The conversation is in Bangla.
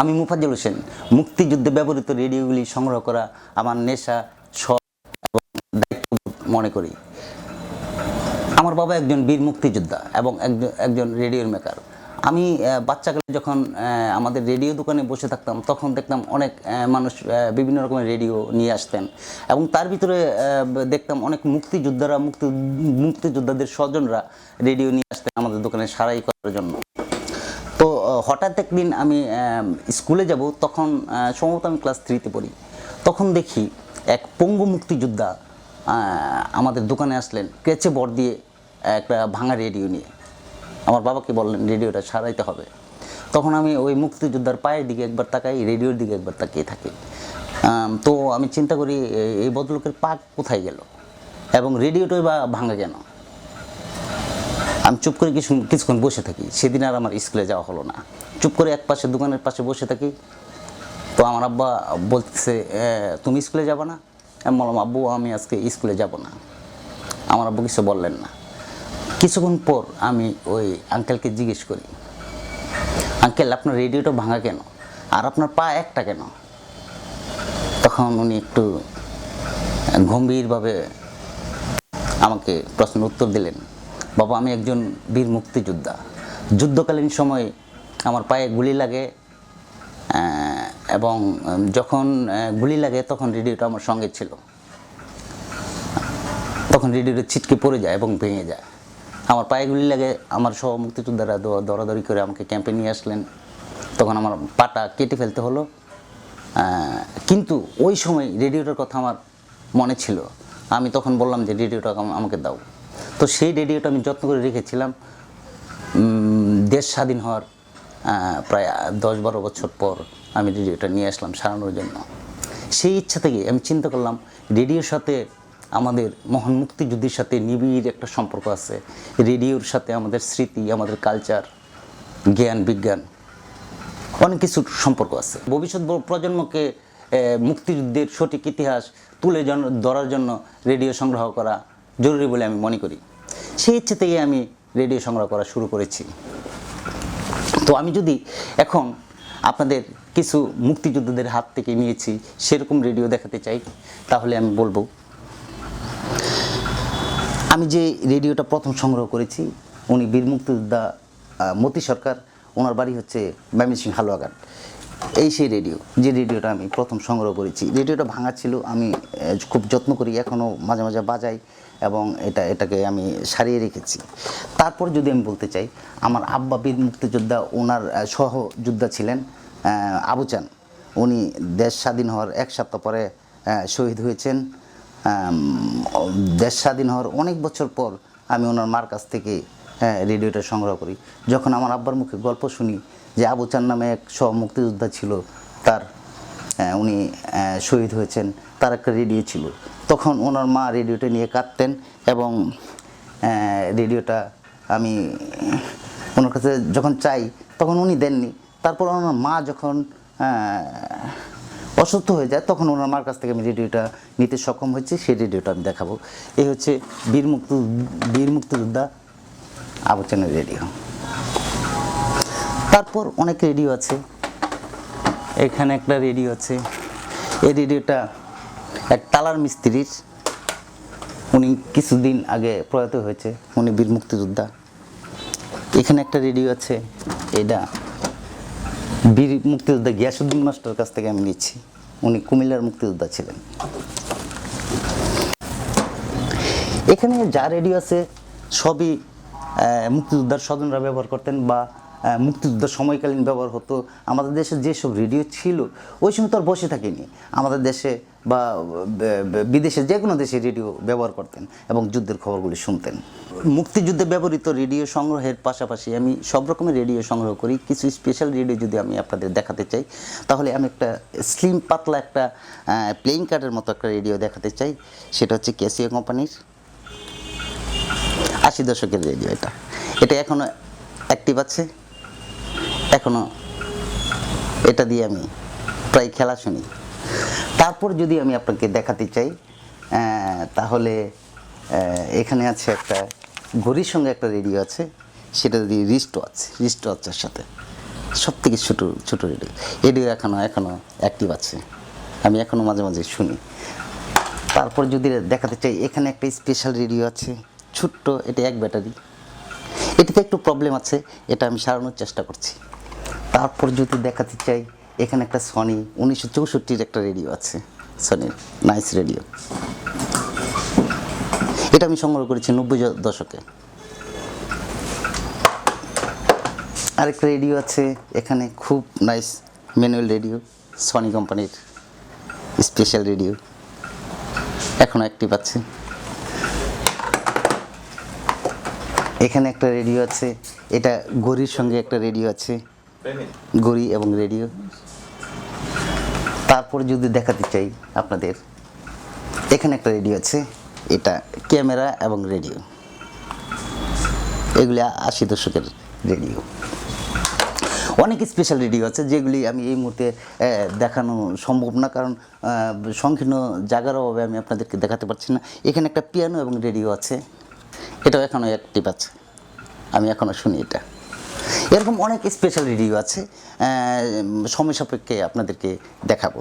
আমি মুফাজ্জল হোসেন। মুক্তিযুদ্ধে ব্যবহৃত রেডিওগুলি সংগ্রহ করা আমার নেশা, শখ এবং দায়িত্ববোধ মনে করি। আমার বাবা একজন বীর মুক্তিযোদ্ধা এবং একজন একজন রেডিওর মেকার। আমি বাচ্চাকালে যখন আমাদের রেডিও দোকানে বসে থাকতাম, তখন দেখতাম অনেক মানুষ বিভিন্ন রকমের রেডিও নিয়ে আসতেন এবং তার ভিতরে দেখতাম অনেক মুক্তিযোদ্ধারা, মুক্তি, মুক্তিযোদ্ধাদের স্বজনরা রেডিও নিয়ে আসতেন আমাদের দোকানে সারাই করার জন্য। হঠাৎ একদিন আমি স্কুলে যাব, তখন সম্ভবত আমি ক্লাস থ্রিতে পড়ি। তখন দেখি এক পঙ্গু মুক্তিযোদ্ধা আমাদের দোকানে আসলেন, কেচে বর দিয়ে একটা ভাঙা রেডিও নিয়ে। আমার বাবাকে বললেন, রেডিওটা সারাইতে হবে। তখন আমি ওই মুক্তিযোদ্ধার পায়ের দিকে একবার তাকাই, রেডিওর দিকে একবার তাকিয়ে থাকি। তো আমি চিন্তা করি এই- এই ভদ্রলোকের পা কোথায় গেল? এবং রেডিওটাই বা ভাঙা কেন? আমি চুপ করে কিছু কিছুক্ষণ বসে থাকি। সেদিন আর আমার স্কুলে যাওয়া হলো না। চুপ করে এক পাশে দোকানের পাশে বসে থাকি। তো আমার আব্বা বলতেছে তুমি স্কুলে যাবে না? আমি বললাম, আব্বু, আমি আজকে স্কুলে যাব না। আমার আব্বু কিছু বললেন না। কিছুক্ষণ পর আমি ওই আঙ্কেলকে জিজ্ঞেস করি আঙ্কেল আপনার রেডিওটা ভাঙা কেন? আর আপনার পা একটা কেন? তখন উনি একটু গম্ভীরভাবে আমাকে প্রশ্নের উত্তর দিলেন বাবা, আমি একজন বীর মুক্তিযোদ্ধা। যুদ্ধকালীন সময় আমার পায়ে গুলি লাগে এবং যখন গুলি লাগে তখন রেডিওটা আমার সঙ্গে ছিল। তখন রেডিওটা ছিটকে পড়ে যায় এবং ভেঙে যায়। আমার পায়ে গুলি লাগে, আমার সহ মুক্তিযোদ্ধারা দ- দৌড়াদৌড়ি করে আমাকে ক্যাম্পে নিয়ে আসলেন। তখন আমার পাটা কেটে ফেলতে হলো। কিন্তু ওই সময় রেডিওটার কথা আমার মনে ছিল। আমি তখন বললাম যে, রেডিওটা আমাকে দাও। তো সেই রেডিওটা আমি যত্ন করে রেখেছিলাম দেশ স্বাধীন হওয়ার প্রায় দশ বারো বছর পর আমি রেডিওটা নিয়ে আসলাম সারানোর জন্য। সেই ইচ্ছা থেকে আমি চিন্তা করলাম, রেডিওর সাথে আমাদের মহান মুক্তিযুদ্ধের সাথে নিবিড় একটা সম্পর্ক আছে। রেডিওর সাথে আমাদের স্মৃতি, আমাদের কালচার, জ্ঞান, বিজ্ঞান, অনেক কিছুর সম্পর্ক আছে। ভবিষ্যৎ প্রজন্মকে মুক্তিযুদ্ধের সঠিক ইতিহাস তুলে ধরার জন্য রেডিও সংগ্রহ করা জরুরি বলে আমি মনে করি। সেই ইচ্ছে থেকে আমি রেডিও সংগ্রহ করা শুরু করেছি। তো আমি যদি এখন আপনাদের কিছু মুক্তিযোদ্ধাদের হাত থেকে নিয়েছি, সেরকম রেডিও দেখাতে চাই, তাহলে আমি বলব, আমি যে রেডিওটা প্রথম সংগ্রহ করেছি, উনি বীর মুক্তিযোদ্ধা মতি সরকার, ওনার বাড়ি হচ্ছে ময়মনসিংহ হালুয়াঘাট। এই সেই রেডিও যে রেডিওটা আমি প্রথম সংগ্রহ করেছি। রেডিওটা ভাঙা ছিল আমি খুব যত্ন করি এখনও মাঝে মাঝে বাজাই এবং এটা এটাকে আমি সারিয়ে রেখেছি। তারপর যদি আমি বলতে চাই আমার আব্বা বীর মুক্তিযোদ্ধা ওনার সহযোদ্ধা ছিলেন আহ, আবু চান। উনি দেশ স্বাধীন হওয়ার এক সপ্তাহ পরে শহীদ হয়েছেন। দেশ স্বাধীন হওয়ার অনেক বছর পর আমি ওনার মার কাছ থেকে হ্যাঁ, রেডিওটা সংগ্রহ করি। যখন আমার আব্বার মুখে গল্প শুনি যে আবু চান নামে এক সহ মুক্তিযোদ্ধা ছিল তার উনি শহীদ হয়েছেন তার একটা রেডিও ছিল। তখন ওনার মা রেডিওটা নিয়ে কাঁদতেন এবং রেডিওটা আমি ওনার কাছে যখন চাই তখন উনি দেননি। তারপর ওনার মা যখন অসুস্থ হয়ে যায় তখন ওনার মার কাছ থেকে আমি রেডিওটা নিতে সক্ষম হয়েছি সেই রেডিওটা আমি দেখাবো। এই হচ্ছে বীর মুক্তি বীর মুক্তিযোদ্ধা আবচনের রেডিও। তারপর অনেক রেডিও আছে। এখানে একটা রেডিও আছে। এই রেডিওটা এক তালার মিস্ত্রির। উনি কিছুদিন আগে প্রয়াত হয়েছে, উনি বীর মুক্তিযোদ্ধা। এখানে একটা রেডিও আছে, এটা বীর মুক্তিযোদ্ধা গিয়াসুদ্দিন মাস্টার কাছ থেকে আমি নিচ্ছি। উনি কুমিল্লার মুক্তিযোদ্ধা ছিলেন। এখানে যা রেডিও আছে, সবই মুক্তিযোদ্ধার স্বজনরা ব্যবহার করতেন বা মুক্তিযুদ্ধের সময়কালীন ব্যবহার হতো। আমাদের দেশে যেসব রেডিও ছিল, ওই সময় তো আর বসে থাকিনি। আমাদের দেশে ব- বিদেশে যে কোনো দেশে রেডিও ব্যবহার করতেন এবং যুদ্ধের খবরগুলি শুনতেন। মুক্তিযুদ্ধে ব্যবহৃত রেডিও সংগ্রহের পাশাপাশি আমি সব রকমের রেডিও সংগ্রহ করি। কিছু স্পেশাল রেডিও যদি আমি আপনাদের দেখাতে চাই, তাহলে আমি একটা স্লিম পাতলা একটা প্লেইং কার্ডের মতো একটা রেডিও দেখাতে চাই। সেটা হচ্ছে ক্যাসিও কোম্পানির আশি দশকের রেডিও এটা। এটা এখনও অ্যাক্টিভ আছে। এখনও এটা দিয়ে আমি প্রায় খেলা শুনি। তারপর যদি আমি আপনাকে দেখাতে চাই তাহলে এখানে আছে একটা ঘড়ির সঙ্গে একটা রেডিও আছে, সেটা দিয়ে রিস্ট ওয়াচ রিস্ট ওয়াচের সাথে। সব থেকে ছোটো ছোটো রেডিও রেডিও এখনও এখনও অ্যাক্টিভ আছে। আমি এখনও মাঝে মাঝে শুনি। তারপর যদি দেখাতে চাই, এখানে একটা স্পেশাল রেডিও আছে। ছোট্ট এটা এক ব্যাটারি। এটাতে একটু প্রবলেম আছে, এটা আমি সারানোর চেষ্টা করছি। তারপর যদি দেখাতে চাই, এখানে একটা সনি উনিশশো চৌষট্টির একটা রেডিও আছে সনির নাইস রেডিও এটা আমি সংগ্রহ করেছি নব্বই দশকে। আরেকটা রেডিও আছে, এখানে খুব নাইস ম্যানুয়াল রেডিও সনি কোম্পানির স্পেশাল রেডিও এখনও অ্যাক্টিভ আছে। এখানে একটা রেডিও আছে। এটা গড়ির সঙ্গে একটা রেডিও আছে। গড়ি এবং রেডিও তারপর যদি দেখাতে চাই আপনাদের, এখানে একটা রেডিও আছে। এটা ক্যামেরা এবং রেডিও এগুলি আশি দশকের রেডিও অনেক স্পেশাল রেডিও আছে, যেগুলি আমি এই মুহূর্তে দেখানো সম্ভব না। কারণ সংকীর্ণ জায়গার অভাবে আমি আপনাদেরকে দেখাতে পারছি না। এখানে একটা পিয়ানো এবং রেডিও আছে। এটাও এখনও অ্যাক্টিভ আছে। আমি এখনও শুনি এটা। এরকম অনেক স্পেশাল রেডিও আছে সময় সাপেক্ষে আপনাদেরকে দেখাবো।